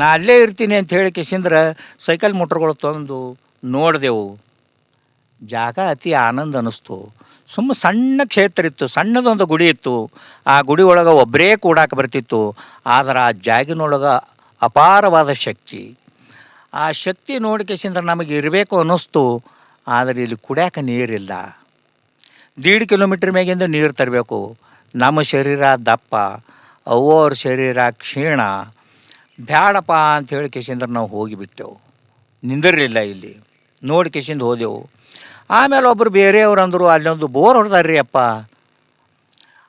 ನಾ ಅಲ್ಲೇ ಇರ್ತೀನಿ ಅಂತ ಹೇಳಿ ಕಿಸಿಂದ್ರ ಸೈಕಲ್ ಮೋಟ್ರ್ಗಳು ತಂದು ನೋಡಿದೆವು. ಜಾಗ ಅತಿ ಆನಂದ ಅನ್ನಿಸ್ತು ಸುಮ್ಮ ಸಣ್ಣ ಕ್ಷೇತ್ರ ಇತ್ತು, ಸಣ್ಣದೊಂದು ಗುಡಿ ಇತ್ತು. ಆ ಗುಡಿ ಒಳಗೆ ಒಬ್ಬರೇ ಕೂಡಾಕ ಬರ್ತಿತ್ತು. ಆದ್ರೆ ಆ ಜಾಗಿನೊಳಗೆ ಅಪಾರವಾದ ಶಕ್ತಿ. ಆ ಶಕ್ತಿ ನೋಡ್ಕೇಸಿಂದ್ರೆ ನಮಗೆ ಇರಬೇಕು ಅನ್ನಿಸ್ತು ಆದರೆ ಇಲ್ಲಿ ಕುಡ್ಯಾಕ ನೀರಿಲ್ಲ. ದೀಡ್ ಕಿಲೋಮೀಟ್ರ್ ಮ್ಯಾಗಿಂದ ನೀರು ತರಬೇಕು. ನಮ್ಮ ಶರೀರ ದಪ್ಪ. ಅವ್ವವ್ರ ಶರೀರ ಕ್ಷೀಣ. ಬ್ಯಾಡಪ್ಪ ಅಂತ ಹೇಳಿ ಕೇಸಿಂದ್ರೆ ನಾವು ಹೋಗಿಬಿಟ್ಟೆವು ನಿಂದಿರಲಿಲ್ಲ ಇಲ್ಲಿ. ನೋಡಿ ಕೇಸಿಂದ ಹೋದೆವು. ಆಮೇಲೆ ಒಬ್ಬರು ಬೇರೆಯವ್ರು ಅಂದರು, ಅಲ್ಲೊಂದು ಬೋರ್ ಹೊಡೆದಾರ್ರಿ ಅಪ್ಪ.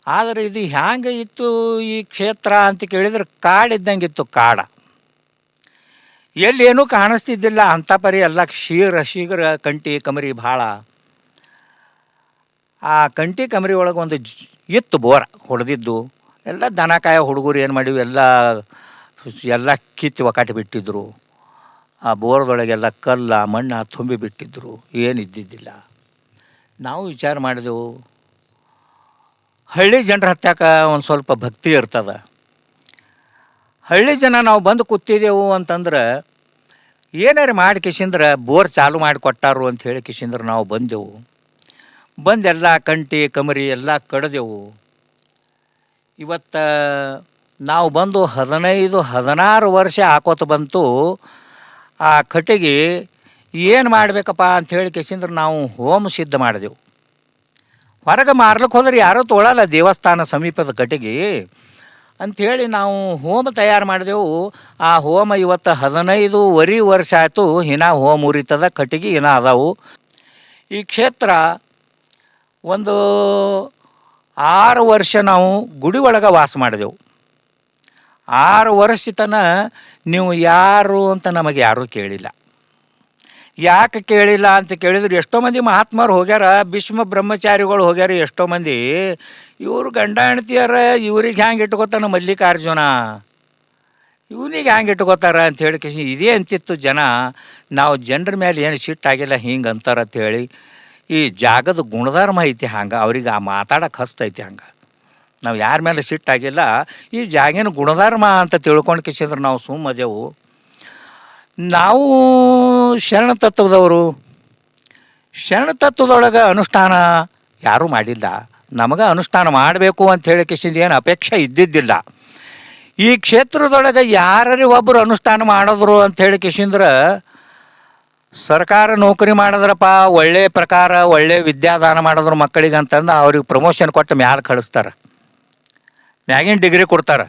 ಆದರೆ ಇದು ಹ್ಯಾಂಗೆ ಇತ್ತು ಈ ಕ್ಷೇತ್ರ ಅಂತ ಕೇಳಿದ್ರೆ ಕಾಡಿದ್ದಂಗೆ ಇತ್ತು ಕಾಡ. ಎಲ್ಲಿ ಏನೂ ಕಾಣಿಸ್ತಿದ್ದಿಲ್ಲ. ಅಂಥ ಪರಿ ಎಲ್ಲ ಶೀಘ್ರ ಶೀಘ್ರ ಕಂಟಿ, ಕಮರಿ ಭಾಳ. ಆ ಕಂಟಿ, ಕಮರಿ ಒಳಗೆ ಒಂದು ಇತ್ತು ಬೋರ ಹೊಡೆದಿದ್ದು. ಎಲ್ಲ ದನಕಾಯ ಹುಡುಗರು ಏನು ಮಾಡಿವಿ ಎಲ್ಲ ಎಲ್ಲ ಕಿತ್ತು ಒಕಾಟಿ ಬಿಟ್ಟಿದ್ರು. ಆ ಬೋರ್ದೊಳಗೆಲ್ಲ ಕಲ್ಲ, ಮಣ್ಣ ತುಂಬಿ ಬಿಟ್ಟಿದ್ರು. ಏನು ಇದ್ದಿದ್ದಿಲ್ಲ ನಾವು ವಿಚಾರ ಮಾಡಿದೆವು. ಹಳ್ಳಿ ಜನರ ಹತ್ಯಾಕ ಒಂದು ಸ್ವಲ್ಪ ಭಕ್ತಿ ಇರ್ತದ. ಹಳ್ಳಿ ಜನ ನಾವು ಬಂದು ಕೂತಿದ್ದೆವು ಅಂತಂದ್ರೆ ಏನಾರು ಮಾಡಿ ಕಿಸಿಂದ್ರೆ ಬೋರ್ ಚಾಲು ಮಾಡಿ ಕೊಟ್ಟಾರು ಅಂತ ಹೇಳಿ ಕಿಸಿಂದ್ರೆ ನಾವು ಬಂದೆವು. ಬಂದೆಲ್ಲ ಕಂಟಿ, ಕಮರಿ ಎಲ್ಲ ಕಡ್ದೆವು. ಇವತ್ತು ನಾವು ಬಂದು ಹದಿನೈದು, ಹದಿನಾರು ವರ್ಷ ಹಾಕೋತ ಬಂತು, ಆ ಕಟ್ಟಿಗೆ ಏನು ಮಾಡಬೇಕಪ್ಪ ಅಂತ ಹೇಳಿ ಕಿಶಿಂದ್ರ ನಾವು ಹೋಮ ಸಿದ್ಧ ಮಾಡಿದೆವು. ಹೊರಗೆ ಮಾರ್ಲಿಕ್ಕೆ ಹೋದ್ರೆ ಯಾರೂ ತೊಗೊಳಲ್ಲ ದೇವಸ್ಥಾನ ಸಮೀಪದ ಕಟ್ಟಿಗೆ. ಅಂಥೇಳಿ ನಾವು ಹೋಮ ತಯಾರು ಮಾಡಿದೆವು. ಆ ಹೋಮ ಇವತ್ತು ಹದಿನೈದುವರೆ ವರ್ಷ ಆಯಿತು ಹಿನ ಹೋಮ ಉರಿತದ, ಕಟ್ಟಿಗೆ ಹಿನ ಅದಾವು. ಈ ಕ್ಷೇತ್ರ ಒಂದು ಆರು ವರ್ಷ ನಾವು ಗುಡಿ ಒಳಗೆ ವಾಸ ಮಾಡಿದೆವು. ಆರು ವರ್ಷ ತನ ನೀವು ಯಾರು ಅಂತ ನಮಗೆ ಯಾರೂ ಕೇಳಿಲ್ಲ. ಯಾಕೆ ಕೇಳಿಲ್ಲ ಅಂತ ಕೇಳಿದ್ರು ಎಷ್ಟೋ ಮಂದಿ ಮಹಾತ್ಮರು ಹೋಗ್ಯಾರ, ಭೀಷ್ಮ ಬ್ರಹ್ಮಚಾರಿಗಳು ಹೋಗ್ಯಾರ ಎಷ್ಟೋ ಮಂದಿ. ಇವರು ಗಂಡ ಹೆಣ್ತಿಯಾರ ಇವ್ರಿಗೆ ಹ್ಯಾಂಗೆ ಇಟ್ಕೋತಾನ ಮಲ್ಲಿಕಾರ್ಜುನ? ಇವನಿಗೆ ಹ್ಯಾಂಗೆ ಇಟ್ಕೋತಾರ ಅಂತ ಹೇಳಿ ಕಿಸಿ ಇದೇ ಅಂತಿತ್ತು ಜನ. ನಾವು ಜನರ ಮೇಲೆ ಏನು ಸಿಟ್ಟಾಗಿಲ್ಲ ಹಿಂಗೆ ಅಂತಾರ ಅಂತ ಹೇಳಿ ಈ ಜಾಗದ ಗುಣಧರ್ಮ ಐತಿ ಹಂಗೆ, ಅವ್ರಿಗೆ ಆ ಮಾತಾಡೋಕೆ ಹಸ್ತೈತಿ ಹಂಗೆ. ನಾವು ಯಾರ ಮೇಲೆ ಸಿಟ್ಟಾಗಿಲ್ಲ ಈ ಜಾಗಿನ ಗುಣಧರ್ಮ ಅಂತ ತಿಳ್ಕೊಂಡು ಕಿಸಿದ್ರೆ ನಾವು ಸುಮ್ಮದೆವು ನಾವು ಶರಣ ತತ್ವದವರು. ಶರಣ ತತ್ವದೊಳಗೆ ಅನುಷ್ಠಾನ ಯಾರೂ ಮಾಡಿಲ್ಲ. ನಮಗೆ ಅನುಷ್ಠಾನ ಮಾಡಬೇಕು ಅಂತ ಹೇಳಿ ಕಿಸಿಂದ ಏನು ಅಪೇಕ್ಷೆ ಇದ್ದಿದ್ದಿಲ್ಲ. ಈ ಕ್ಷೇತ್ರದೊಳಗೆ ಯಾರು ಒಬ್ಬರು ಅನುಷ್ಠಾನ ಮಾಡಿದ್ರು ಅಂತ ಹೇಳಿ ಕಿಸಿಂದ್ರ ಸರ್ಕಾರ ನೌಕರಿ ಮಾಡಿದ್ರಪ್ಪ ಒಳ್ಳೆಯ ಪ್ರಕಾರ ಒಳ್ಳೆಯ ವಿದ್ಯಾದಾನ ಮಾಡಿದ್ರು ಮಕ್ಕಳಿಗೆ ಅಂತಂದು ಅವ್ರಿಗೆ ಪ್ರಮೋಷನ್ ಕೊಟ್ಟು ಮ್ಯಾಲೆ ಕಳಿಸ್ತಾರೆ. ಮ್ಯಾಗಿನ ಡಿಗ್ರಿ ಕೊಡ್ತಾರೆ.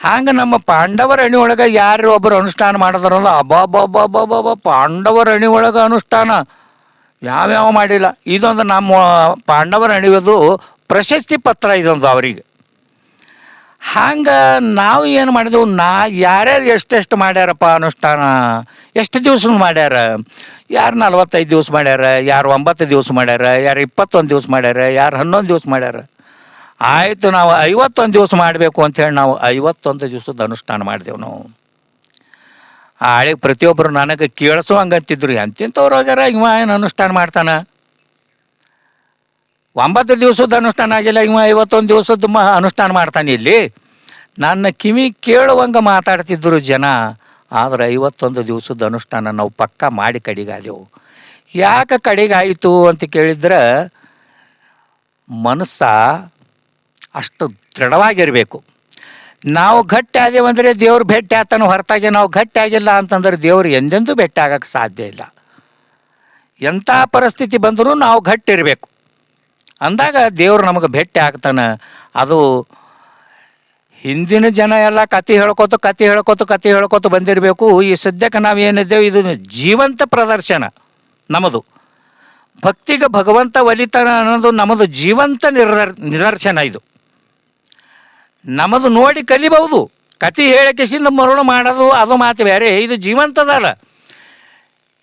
ಹಂಗೆ ನಮ್ಮ ಪಾಂಡವರ ಅಣಿ ಒಳಗೆ ಯಾರು ಒಬ್ಬರು ಅನುಷ್ಠಾನ ಮಾಡಿದ್ರಲ್ಲ ಅಬ್ಬಬ್ಬಬ್ಬಬ್ಬಬ್ಬ ಪಾಂಡವರ ಅಣಿ ಒಳಗೆ ಅನುಷ್ಠಾನ. ಯಾವ್ಯಾವ ಮಾಡಿಲ್ಲ. ಇದೊಂದು ನಮ್ಮ ಪಾಂಡವರ ಅಣಿಯೋದು ಪ್ರಶಸ್ತಿ ಪತ್ರ ಇದೊಂದು ಅವರಿಗೆ. ಹಂಗೆ ನಾವು ಏನು ಮಾಡಿದೆವು, ನಾ ಯಾರ್ಯಾರು ಎಷ್ಟೆಷ್ಟು ಮಾಡ್ಯಾರಪ್ಪ ಅನುಷ್ಠಾನ? ಎಷ್ಟು ದಿವ್ಸ ಮಾಡ್ಯಾರ? ಯಾರು ನಲ್ವತ್ತೈದು ದಿವಸ ಮಾಡ್ಯಾರ? ಯಾರು ಒಂಬತ್ತು ದಿವಸ ಮಾಡ್ಯಾರ? ಯಾರು ಇಪ್ಪತ್ತೊಂದು ದಿವಸ ಮಾಡ್ಯಾರ? ಯಾರು ಹನ್ನೊಂದು ದಿವಸ ಮಾಡ್ಯಾರ? ಆಯಿತು, ನಾವು ಐವತ್ತೊಂದು ದಿವಸ ಮಾಡಬೇಕು ಅಂಥೇಳಿ ನಾವು ಐವತ್ತೊಂದು ದಿವಸದ ಅನುಷ್ಠಾನ ಮಾಡಿದೆವು ನಾವು. ಆ ಹಳೆಗೆ ಪ್ರತಿಯೊಬ್ಬರು ನನಗೆ ಕೇಳಿಸೋ ಹಂಗಂತಿದ್ರು, ಎಂತಿಂಥವ್ರು ಹೋಗ್ಯಾರ, ಇವ ಏನು ಅನುಷ್ಠಾನ ಮಾಡ್ತಾನ? ಒಂಬತ್ತು ದಿವಸದ ಅನುಷ್ಠಾನ ಆಗಿಲ್ಲ, ಇವ ಐವತ್ತೊಂದು ದಿವಸದ ಮ ಅನುಷ್ಠಾನ ಮಾಡ್ತಾನೆ ಇಲ್ಲಿ. ನನ್ನ ಕಿವಿ ಕೇಳುವಂಗೆ ಮಾತಾಡ್ತಿದ್ರು ಜನ, ಆದರೆ ಐವತ್ತೊಂದು ದಿವಸದ ಅನುಷ್ಠಾನ ನಾವು ಪಕ್ಕ ಮಾಡಿ ಕಡಿಗಾದೆವು ಯಾಕೆ ಕಡಿಗಾಯಿತು ಅಂತ ಕೇಳಿದ್ರೆ, ಮನಸ್ಸ ಅಷ್ಟು ದೃಢವಾಗಿರಬೇಕು. ನಾವು ಗಟ್ಟಿ ಆದೇವಂದರೆ ದೇವ್ರು ಭೇಟಿ ಆತನ ಹೊರತಾಗಿ ನಾವು ಗಟ್ಟಿ ಆಗಿಲ್ಲ ಅಂತಂದ್ರೆ ದೇವ್ರು ಎಂದೆಂದೂ ಭೇಟಿ ಆಗೋಕ್ಕೆ ಸಾಧ್ಯ ಇಲ್ಲ. ಎಂಥ ಪರಿಸ್ಥಿತಿ ಬಂದರೂ ನಾವು ಗಟ್ಟಿ ಇರಬೇಕು ಅಂದಾಗ ದೇವರು ನಮಗೆ ಭೇಟಿ ಆಗ್ತಾನೆ. ಅದು ಹಿಂದಿನ ಜನ ಎಲ್ಲ ಕತೆ ಹೇಳ್ಕೊತ ಕತೆ ಹೇಳ್ಕೊತ ಕತೆ ಹೇಳ್ಕೊತ ಬಂದಿರಬೇಕು. ಈ ಸದ್ಯಕ್ಕೆ ನಾವು ಏನಿದ್ದೇವೆ, ಇದು ಜೀವಂತ ಪ್ರದರ್ಶನ ನಮ್ಮದು. ಭಕ್ತಿಗೆ ಭಗವಂತ ಒಲಿತಾನ ಅನ್ನೋದು ನಮ್ಮದು ಜೀವಂತ ನಿರ್ದರ್ ನಿದರ್ಶನ ಇದು. ನಮ್ಮದು ನೋಡಿ ಕಲಿಬಹುದು. ಕತೆ ಹೇಳಕ್ಕೆಸಿಂದ ಮರುಳು ಮಾಡೋದು, ಅದು ಮಾತು ಬೇರೆ. ಇದು ಜೀವಂತದಲ್ಲ.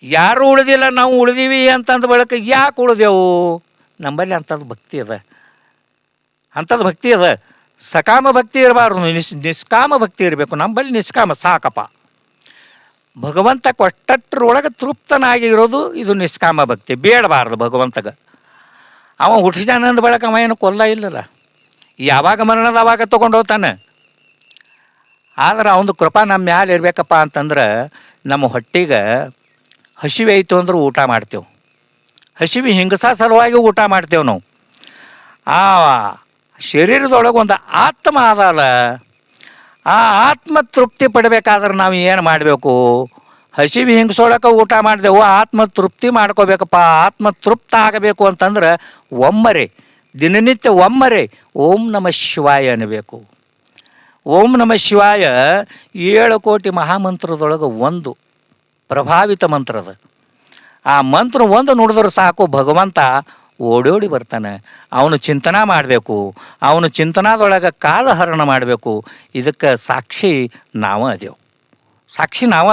ಯಾರು ಉಳಿದಿಲ್ಲ, ನಾವು ಉಳಿದೀವಿ ಅಂತಂದು ಬಳಿಕ ಯಾಕೆ ಉಳಿದೆವು? ನಮ್ಮಲ್ಲಿ ಅಂಥದ್ದು ಭಕ್ತಿ ಅದ. ಅಂಥದ್ದು ಭಕ್ತಿ ಅದ. ಸಕಾಮ ಭಕ್ತಿ ಇರಬಾರ್ದು. ನಿಸ್ ನಿಷ್ಕಾಮ ಭಕ್ತಿ ಇರಬೇಕು. ನಮ್ಮಲ್ಲಿ ನಿಷ್ಕಾಮ ಸಾಕಪ್ಪ. ಭಗವಂತ ಕೊಟ್ಟಟ್ರೊಳಗೆ ತೃಪ್ತನಾಗಿರೋದು ಇದು ನಿಷ್ಕಾಮ ಭಕ್ತಿ. ಬೇಡಬಾರ್ದು ಭಗವಂತಗ. ಅವ ಹುಟ್ಟಿದಾನಂದ ಬಳಕ ಅವ ಏನು ಕೊಲ್ಲ ಇಲ್ಲಲ್ಲ. ಯಾವಾಗ ಮರಣದ ಅವಾಗ ತೊಗೊಂಡು ಹೋಗ್ತಾನೆ? ಆದ್ರೆ ಅವನ ಕೃಪಾ ನಮ್ಮ ಮ್ಯಾಲೆ ಇರ್ಬೇಕಪ್ಪ ಅಂತಂದ್ರೆ ನಮ್ಮ ಹೊಟ್ಟಿಗೆ ಹಸಿವೆ ಐತು ಅಂದ್ರೆ ಊಟ ಮಾಡ್ತೇವೆ. ಹಸಿವಿ ಹಿಂಗಸ ಸಲುವಾಗಿ ಊಟ ಮಾಡ್ತೇವೆ ನಾವು. ಆ ಶರೀರದೊಳಗೆ ಒಂದು ಆತ್ಮ ಅದಲ್ಲ ಆ ಆತ್ಮ ತೃಪ್ತಿ ಪಡಬೇಕಾದ್ರೆ ನಾವು ಏನು ಮಾಡಬೇಕು? ಹಸಿವಿ ಹಿಂಗ್ಸೋಳಕ್ಕೆ ಊಟ ಮಾಡಿದೆವು ಆತ್ಮ ತೃಪ್ತಿ ಮಾಡ್ಕೋಬೇಕಪ್ಪ ಆತ್ಮ ತೃಪ್ತ ಆಗಬೇಕು ಅಂತಂದ್ರೆ ಒಮ್ಮರೆ ದಿನನಿತ್ಯ ಒಮ್ಮರೆ ಓಂ ನಮ ಶಿವಾಯ ಅನ್ನಬೇಕು. ಓಂ ನಮ ಶಿವಾಯ ಏಳು ಕೋಟಿ ಮಹಾಮಂತ್ರದೊಳಗೆ ಒಂದು, ಪ್ರಭಾವಿತ ಮಂತ್ರ ಅದ. ಆ ಮಂತ್ರ ಒಂದು ನೋಡಿದ್ರೆ ಸಾಕು, ಭಗವಂತ ಓಡೋಡಿ ಬರ್ತಾನೆ. ಅವನು ಚಿಂತನ ಮಾಡಬೇಕು, ಅವನು ಚಿಂತನದೊಳಗೆ ಕಾಲಹರಣ ಮಾಡಬೇಕು. ಇದಕ್ಕೆ ಸಾಕ್ಷಿ ನಾವ ಅದೇವು. ಸಾಕ್ಷಿ ನಾವ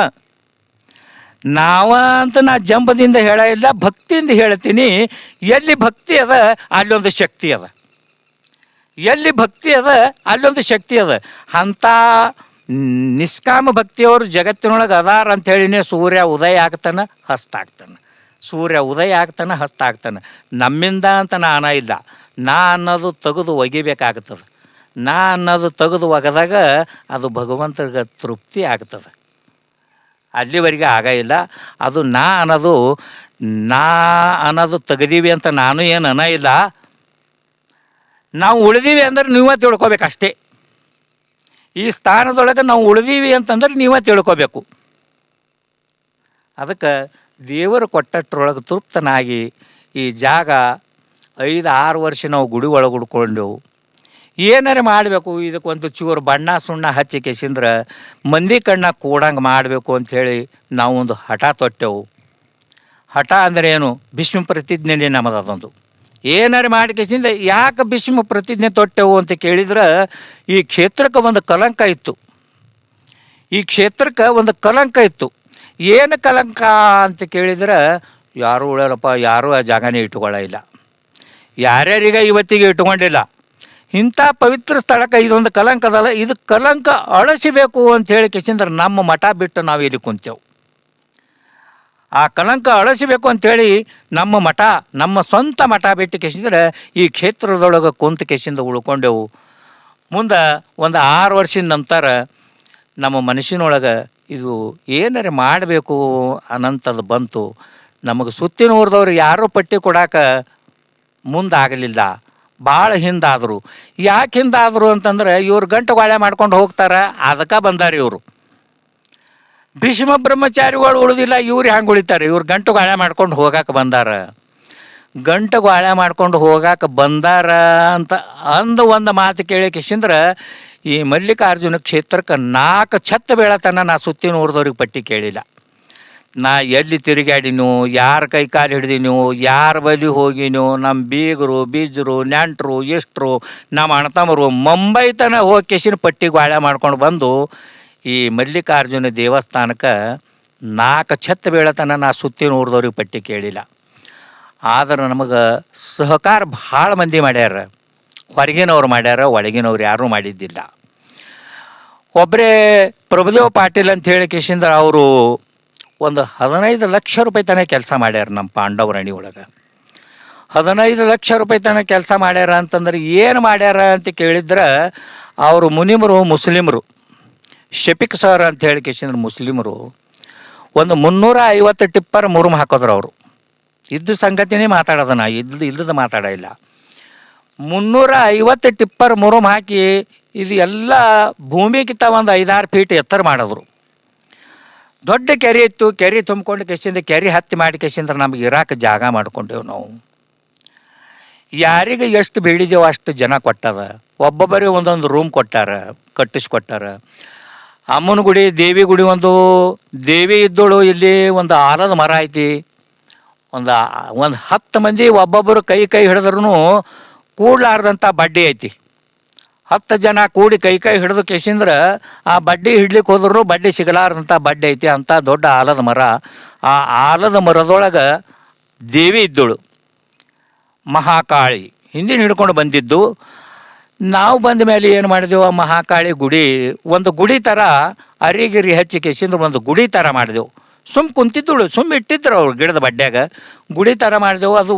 ನಾವ ಅಂತ ನಾ ಜಂಬದಿಂದ ಹೇಳ ಇಲ್ಲ, ಭಕ್ತಿಯಿಂದ ಹೇಳ್ತೀನಿ. ಎಲ್ಲಿ ಭಕ್ತಿ ಅದ, ಅಲ್ಲೊಂದು ಶಕ್ತಿ ಅದ. ಎಲ್ಲಿ ಭಕ್ತಿ ಅದ, ಅಲ್ಲೊಂದು ಶಕ್ತಿ ಅದ. ಅಂಥ ನಿಷ್ಕಾಮ ಭಕ್ತಿಯವರು ಜಗತ್ತಿನೊಳಗೆ ಅದಾರ ಅಂತ ಹೇಳಿನೇ ಸೂರ್ಯ ಉದಯ ಆಗ್ತಾನೆ, ಹಸ್ತ ಆಗ್ತಾನೆ. ಸೂರ್ಯ ಉದಯ ಆಗ್ತಾನೆ, ಹಸ್ತ ಆಗ್ತಾನೆ. ನಮ್ಮಿಂದ ಅಂತ ನಾನ ಇಲ್ಲ. ನಾ ಅನ್ನೋದು ತೆಗೆದು ಒಗಿಬೇಕಾಗ್ತದೆ. ನಾ ಅನ್ನೋದು ತೆಗೆದು ಒಗೆದಾಗ ಅದು ಭಗವಂತರಿಗೆ ತೃಪ್ತಿ ಆಗ್ತದೆ. ಅಲ್ಲಿವರೆಗೆ ಆಗ ಇಲ್ಲ. ಅದು ನಾ ಅನ್ನೋದು ನಾ ಅನ್ನೋದು ತೆಗೆದೀವಿ ಅಂತ ನಾನು ಏನು ಅನ ಇಲ್ಲ. ನಾವು ಉಳಿದೀವಿ ಅಂದ್ರೆ ನೀವೇ ತಿಳ್ಕೊಬೇಕು ಅಷ್ಟೇ ಈ ಸ್ಥಾನದೊಳಗೆ ನಾವು ಉಳಿದೀವಿ ಅಂತಂದ್ರೆ ನೀವೇ ತಿಳ್ಕೊಬೇಕು. ಅದಕ್ಕೆ ದೇವರು ಕೊಟ್ಟಟ್ರೊಳಗೆ ತೃಪ್ತನಾಗಿ ಈ ಜಾಗ ಐದು ಆರು ವರ್ಷ ನಾವು ಗುಡಿ ಒಳಗೆ ಉಡ್ಕೊಂಡೆವು ಏನಾರ ಮಾಡಬೇಕು ಇದಕ್ಕೊಂದು ಚೂರು ಬಣ್ಣ ಸುಣ್ಣ ಹಚ್ಚಿ ಕೆಸಿಂದ್ರ ಮಂದಿ ಕಣ್ಣ ಕೂಡಂಗೆ ಮಾಡಬೇಕು ಅಂಥೇಳಿ ಒಂದು ಹಠ ತೊಟ್ಟೆವು. ಹಠ ಅಂದರೆ ಏನು? ಭೀಷ್ಮ ಪ್ರತಿಜ್ಞೆ ನಮ್ಮದು ಅದೊಂದು. ಏನಾರು ಮಾಡಿ ಕೆಸಿಂದ ಯಾಕೆ ಭೀಷ್ಮ ಪ್ರತಿಜ್ಞೆ ತೊಟ್ಟೆವು ಅಂತ ಕೇಳಿದ್ರೆ, ಈ ಕ್ಷೇತ್ರಕ್ಕೆ ಒಂದು ಕಲಂಕ ಇತ್ತು. ಈ ಕ್ಷೇತ್ರಕ್ಕೆ ಒಂದು ಕಲಂಕ ಇತ್ತು. ಏನು ಕಲಂಕ ಅಂತ ಕೇಳಿದ್ರೆ, ಯಾರು ಉಳಲ್ಲಪ್ಪ ಯಾರೂ ಆ ಜಾಗನೇ ಇಟ್ಕೊಳ್ಳ ಇಲ್ಲ. ಯಾರ್ಯಾರೀಗ ಇವತ್ತಿಗೆ ಇಟ್ಕೊಂಡಿಲ್ಲ ಇಂಥ ಪವಿತ್ರ ಸ್ಥಳಕ್ಕೆ ಇದೊಂದು ಕಲಂಕ ಅದಲ್ಲ, ಇದು ಕಲಂಕ ಅಳಸಿಬೇಕು ಅಂತ ಹೇಳಿ ಕೆಸಿಂದ್ರೆ ನಮ್ಮ ಮಠ ಬಿಟ್ಟು ನಾವು ಇಲ್ಲಿ ಕುಂತೇವು. ಆ ಕಲಂಕ ಅಳಿಸಬೇಕು ಅಂತೇಳಿ ನಮ್ಮ ಮಠ, ನಮ್ಮ ಸ್ವಂತ ಮಠ ಬಿಟ್ಟು ಕೆಸಿದ್ರೆ ಈ ಕ್ಷೇತ್ರದೊಳಗೆ ಕುಂತ ಕೆಸಿಂದ ಉಳ್ಕೊಂಡೆವು. ಮುಂದೆ ಒಂದು ಆರು ವರ್ಷದ ನಂತರ ನಮ್ಮ ಮನಸ್ಸಿನೊಳಗೆ ಇದು ಏನಾರ ಮಾಡಬೇಕು ಅನ್ನಂಥದ್ದು ಬಂತು. ನಮಗೆ ಸುತ್ತಿನ ಊರ್ದವ್ರು ಯಾರೂ ಪಟ್ಟಿ ಕೊಡಾಕ ಮುಂದಾಗಲಿಲ್ಲ. ಭಾಳ ಹಿಂದಾದರು. ಯಾಕೆ ಹಿಂದಾದರು ಅಂತಂದ್ರೆ ಇವ್ರು ಗಂಟು ಗಾಳೆ ಮಾಡ್ಕೊಂಡು ಹೋಗ್ತಾರೆ, ಅದಕ್ಕೆ ಬಂದಾರ ಇವರು. ಭೀಷ್ಮ ಬ್ರಹ್ಮಚಾರಿಗಳು ಉಳಿದಿಲ್ಲ, ಇವ್ರು ಹೆಂಗೆ ಉಳಿತಾರೆ? ಇವ್ರು ಗಂಟು ಗಾಳೆ ಮಾಡ್ಕೊಂಡು ಹೋಗಕ್ಕೆ ಬಂದಾರ. ಗಂಟು ಗಾಳೆ ಮಾಡ್ಕೊಂಡು ಹೋಗಕ್ಕೆ ಬಂದಾರ ಅಂತ ಅಂದು ಒಂದು ಮಾತು ಕೇಳಿಕಿಸಿಂದ್ರೆ ಈ ಮಲ್ಲಿಕಾರ್ಜುನ ಕ್ಷೇತ್ರಕ್ಕೆ ನಾಲ್ಕು ಛತ್ತ ಬೀಳತನ ನಾ ಸುತ್ತಿನ ಊರ್ದವ್ರಿಗೆ ಪಟ್ಟಿ ಕೇಳಿಲ್ಲ. ನಾ ಎಲ್ಲಿ ತಿರುಗಾಡಿನು ಯಾರ ಕೈ ಕಾಲು ಹಿಡ್ದಿನು ಯಾರ ಬಲಿ ಹೋಗಿನೋ ನಮ್ಮ ಬೀಗರು, ಬೀಜರು, ನೆಂಟರು ಇಷ್ಟರು ನಮ್ಮ ಅಣ್ಣತಮ್ಮರು ಮುಂಬೈ ತನಕ ಹೋಗಿ ಕೆಸಿನ ಪಟ್ಟಿ ಗಾಳೆ ಮಾಡ್ಕೊಂಡು ಬಂದು ಈ ಮಲ್ಲಿಕಾರ್ಜುನ ದೇವಸ್ಥಾನಕ್ಕೆ ನಾಲ್ಕು ಛತ್ತ ಬೀಳತನ ನಾ ಸುತ್ತಿನ ನೋಡಿದವ್ರಿಗೆ ಪಟ್ಟಿ ಕೇಳಿಲ್ಲ. ಆದ್ರೆ ನಮಗೆ ಸಹಕಾರ ಭಾಳ ಮಂದಿ ಮಾಡ್ಯಾರ. ಹೊರಗಿನವ್ರು ಮಾಡ್ಯಾರ, ಒಳಗಿನವ್ರು ಯಾರೂ ಮಾಡಿದ್ದಿಲ್ಲ. ಒಬ್ಬರೇ ಪ್ರಭುದೇವ್ ಪಾಟೀಲ್ ಅಂತ ಹೇಳಿ ಕಿಶಿಂದ್ರ ಅವರು ಒಂದು ಹದಿನೈದು ಲಕ್ಷ ರೂಪಾಯಿ ತನಕ ಕೆಲಸ ಮಾಡ್ಯಾರ ನಮ್ಮ ಪಾಂಡವರಣಿ ಒಳಗೆ. ಹದಿನೈದು ಲಕ್ಷ ರೂಪಾಯಿ ತನಕ ಕೆಲಸ ಮಾಡ್ಯಾರ ಅಂತಂದ್ರೆ ಏನು ಮಾಡ್ಯಾರ ಅಂತ ಕೇಳಿದ್ರೆ ಅವರು ಮುನಿಮರು, ಮುಸ್ಲಿಮರು, ಶಫಿಕ್ ಸರ್ ಅಂತ ಹೇಳಿ ಕಿಶಿಂದ್ರ ಮುಸ್ಲಿಮರು ಒಂದು ಮುನ್ನೂರ ಐವತ್ತು ಟಿಪ್ಪರ್ ಮುರುಮ್ ಹಾಕೋದ್ರು ಅವರು. ಇದ್ದ ಸಂಗತಿನೇ ಮಾತಾಡೋದು ನಾ ಇದ್ದು ಇಲ್ಲದ ಮಾತಾಡ ಮುನ್ನೂರ ಐವತ್ತು ಟಿಪ್ಪರ್ ಮುರುಮ್ ಹಾಕಿ ಇದು ಎಲ್ಲ ಭೂಮಿಗಿಂತ ಒಂದು ಐದಾರು ಫೀಟ್ ಎತ್ತರ ಮಾಡಿದ್ರು. ದೊಡ್ಡ ಕೆರೆ ಇತ್ತು. ಕೆರೆ ತುಂಬಿಕೊಂಡು ಕೆಸಿಂದ ಕೆರೆ ಹತ್ತಿ ಮಾಡಿ ಕೆಸಿಂದ ನಮಗೆ ಇರಾಕ ಜಾಗ ಮಾಡ್ಕೊಂಡೇವು ನಾವು. ಯಾರಿಗೆ ಎಷ್ಟು ಬೇಡಿದೆವು ಅಷ್ಟು ಜನ ಕೊಟ್ಟದ ಒಬ್ಬೊಬ್ಬರಿಗೆ ಒಂದೊಂದು ರೂಮ್ ಕೊಟ್ಟಾರ ಕಟ್ಟಿಸ್ಕೊಟ್ಟಾರ ಅಮ್ಮನ ಗುಡಿ, ದೇವಿ ಗುಡಿ ಒಂದು, ದೇವಿ ಇದ್ದೋಳು ಇಲ್ಲಿ ಒಂದು ಆಲದ ಮರ ಐತಿ. ಒಂದು ಒಂದು ಹತ್ತು ಮಂದಿ ಒಬ್ಬೊಬ್ಬರು ಕೈ ಕೈ ಹಿಡಿದ್ರೂ ಕೂಡ್ಲಾರ್ದಂಥ ಬಡ್ಡಿ ಐತಿ. ಹತ್ತು ಜನ ಕೂಡಿ ಕೈ ಕೈ ಹಿಡಿದು ಕೆಸಿಂದ್ರ ಆ ಬಡ್ಡಿ ಹಿಡ್ಲಿಕ್ಕೆ ಹೋದ್ರು ಬಡ್ಡಿ ಸಿಗಲಾರ್ದಂಥ ಬಡ್ಡಿ ಐತಿ ಅಂತ ದೊಡ್ಡ ಆಲದ ಮರ. ಆ ಆಲದ ಮರದೊಳಗೆ ದೇವಿ ಇದ್ದಳು. ಮಹಾಕಾಳಿ. ಹಿಂದಿನ ಹಿಡ್ಕೊಂಡು ಬಂದಿದ್ದು. ನಾವು ಬಂದ ಮೇಲೆ ಏನು ಮಾಡಿದೆವು? ಆ ಮಹಾಕಾಳಿ ಗುಡಿ. ಒಂದು ಗುಡಿ ಥರ ಅರಿಗಿರಿ ಹಚ್ಚಿ ಕೆಸಿಂದ್ರ ಒಂದು ಗುಡಿ ಥರ ಮಾಡಿದೆವು. ಸುಮ್ ಕುಂತಿದ್ದಳು, ಸುಮ್ ಇಟ್ಟಿದ್ರು ಅವ್ರು ಗಿಡದ ಬಡ್ಡ್ಯಾಗ. ಗುಡಿ ಥರ ಮಾಡಿದೆವು. ಅದು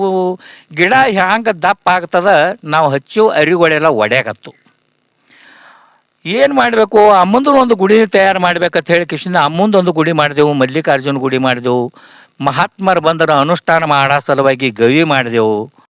ಗಿಡ ಹ್ಯಾಂಗೆ ದಪ್ಪ ಆಗ್ತದ, ನಾವು ಹಚ್ಚು ಅರಿಗಳೆಲ್ಲ ಒಡ್ಯಾಕತ್ತು. ಏನು ಮಾಡಬೇಕು? ಅಮ್ಮಂದ್ರ ಒಂದು ಗುಡಿ ತಯಾರು ಮಾಡ್ಬೇಕಂತ ಹೇಳಿ ಕಿಶಿಂದ ಅಮ್ಮಂದು ಒಂದು ಗುಡಿ ಮಾಡಿದೆವು, ಮಲ್ಲಿಕಾರ್ಜುನ ಗುಡಿ ಮಾಡಿದೆವು. ಮಹಾತ್ಮರು ಬಂದರ ಅನುಷ್ಠಾನ ಮಾಡೋ ಸಲುವಾಗಿ ಗವಿ ಮಾಡಿದೆವು.